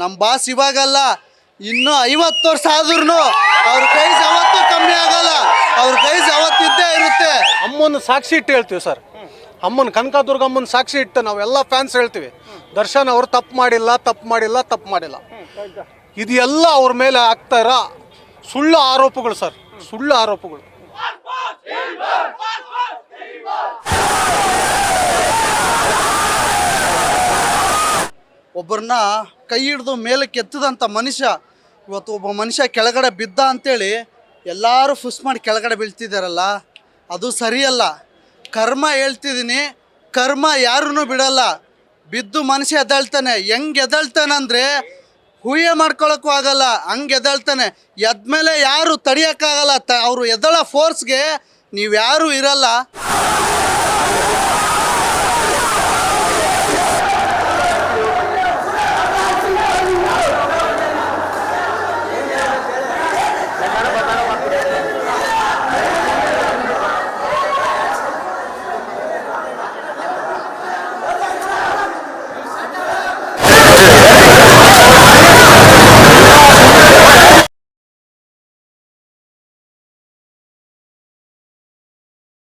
ನಮ್ಮ ಬಾಸ್ ಇವಾಗಲ್ಲ, ಇನ್ನೂ ಐವತ್ತು ವರ್ಷ ಆದ್ರೂ ಅವ್ರ ಪ್ರೈಸ್ ಯಾವತ್ತೂ ಕಮ್ಮಿ ಆಗಲ್ಲ, ಅವ್ರ ಪ್ರೈಸ್ ಯಾವತ್ತಿದ್ದೇ ಇರುತ್ತೆ. ಅಮ್ಮನ ಸಾಕ್ಷಿ ಇಟ್ಟು ಹೇಳ್ತೀವಿ ಸರ್. ಅಮ್ಮನ ಕನಕದುರ್ಗಮ್ಮನ ಸಾಕ್ಷಿ ಇಟ್ಟು ನಾವೆಲ್ಲ ಫ್ಯಾನ್ಸ್ ಹೇಳ್ತೀವಿ. ದರ್ಶನ್ ಅವರು ತಪ್ಪು ಮಾಡಿಲ್ಲ ತಪ್ಪು ಮಾಡಿಲ್ಲ ತಪ್ಪು ಮಾಡಿಲ್ಲ. ಇದು ಎಲ್ಲ ಅವ್ರ ಮೇಲೆ ಆಗ್ತಾ ಇರೋ ಸುಳ್ಳು ಆರೋಪಗಳು ಸರ್. ಸುಳ್ಳು ಆರೋಪಗಳು. ಒಬ್ಬರನ್ನ ಕೈ ಹಿಡಿದು ಮೇಲೆ ಎತ್ತದಂಥ ಮನುಷ್ಯ, ಇವತ್ತು ಒಬ್ಬ ಮನುಷ್ಯ ಕೆಳಗಡೆ ಬಿದ್ದ ಅಂತೇಳಿ ಎಲ್ಲರೂ ಫುಸ್ ಮಾಡಿ ಕೆಳಗಡೆ ಬೀಳ್ತಿದ್ದಾರಲ್ಲ ಅದು ಸರಿಯಲ್ಲ. ಕರ್ಮ ಹೇಳ್ತಿದ್ದೀನಿ ಕರ್ಮ ಯಾರೂ ಬಿಡಲ್ಲ. ಬಿದ್ದು ಮನುಷ್ಯ ಎದ್ದೇಳ್ತಾನೆ, ಹೆಂಗೆ ಎದ್ದೇಳ್ತಾನೆ ಅಂದರೆ ಹೂಯೆ ಮಾಡ್ಕೊಳಕ್ಕೂ ಆಗಲ್ಲ, ಹಂಗೆ ಎದ್ದೇಳ್ತಾನೆ. ಎದ್ಮೇಲೆ ಯಾರು ತಡಿಯೋಕ್ಕಾಗಲ್ಲ, ತ ಅವರು ಎದ್ದಳ ಫೋರ್ಸ್ಗೆ ನೀವು ಯಾರೂ ಇರಲ್ಲ.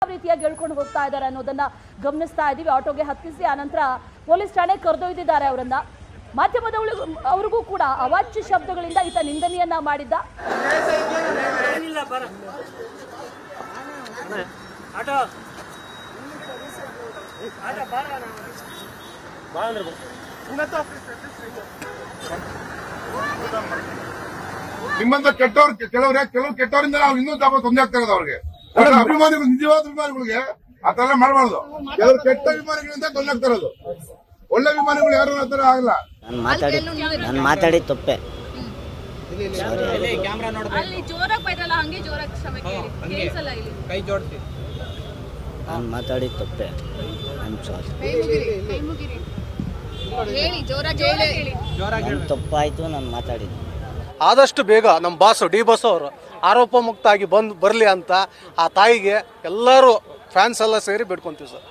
ಯಾವ ರೀತಿಯಾಗಿ ಹೇಳ್ಕೊಂಡು ಹೋಗ್ತಾ ಇದ್ದಾರೆ ಅನ್ನೋದನ್ನ ಗಮನಿಸ್ತಾ ಇದ್ದೀವಿ. ಆಟೋಗೆ ಹತ್ತಿಸಿ ಆನಂತರ ಪೊಲೀಸ್ ಠಾಣೆ ಕರೆದೊಯ್ದಿದ್ದಾರೆ ಅವರನ್ನ. ಮಾಧ್ಯಮದವಳು ಅವ್ರಿಗೂ ಕೂಡ ಅವಾಚ್ಯ ಶಬ್ದಗಳಿಂದ ಈತ ನಿಂದನೆಯನ್ನ ಮಾಡಿದ್ದ. ನಿಮ್ಮಂತ ಕೆಟ್ಟವ್ರು ಕೆಲವ್ರೆ ಕೆಲವು ಕೆಟ್ಟವರಿಂದ ನಾವು ಇನ್ನೂ ತಾಪ ತೊಂದರೆ ಆಗ್ತಾ ಇರೋದು ಅವ್ರಿಗೆ? ಅಭಿಮಾನಿಗಳು ನಿಜವಾದ ಅಭಿಮಾನಿಗಳಿಗೆ ಆ ತರ ಎಲ್ಲ ಮಾಡಬಾರ್ದು. ಕೆಲವರು ಕೆಟ್ಟ ಅಭಿಮಾನಿಗಳಿಂದ ತೊಂದರೆ ಒಳ್ಳೆ ಅಭಿಮಾನಿಗಳು ಯಾರು ಆತರ ತರ ಆಗಲ್ಲ. ನಾನು ಮಾತಾಡಿ ನಾನು ಮಾತಾಡಿ ತಪ್ಪೆ. ಅಲ್ಲಿ ಜೋರಾಗಿ ಬೈದ್ರಲ್ಲ ಹಂಗೆ ಜೋರಾಗಿ ಕ್ಷಮೆ ಕೇಳಿ. ಕೇಳಿಸಲ್ಲ ಇಲ್ಲಿ. ನಾನು ಮಾತಾಡಿ ತಪ್ಪೆ. ನಾನು ಸಾರಿ ಕೈ ಮುಗಿರಿ ಕೈ ಮುಗಿರಿ. ಹೇಳಿ ಜೋರಾಗಿ ಹೇಳಿ. ನನ್ನ ತಪ್ಪಾಯಿತು ನಾನು ಮಾತಾಡಿದ್ದು. ಆದಷ್ಟು ಬೇಗ ನಮ್ಮ ಬಾಸು, ಡಿ ಬಾಸ್ ಅವರು ಆರೋಪ ಮುಕ್ತ ಆಗಿ ಬಂದು ಬರಲಿ ಅಂತ ಆ ತಾಯಿಗೆ ಎಲ್ಲರೂ ಫ್ಯಾನ್ಸ್ ಎಲ್ಲ ಸೇರಿ ಬಿಡ್ಕೊಂತೀವಿ ಸರ್.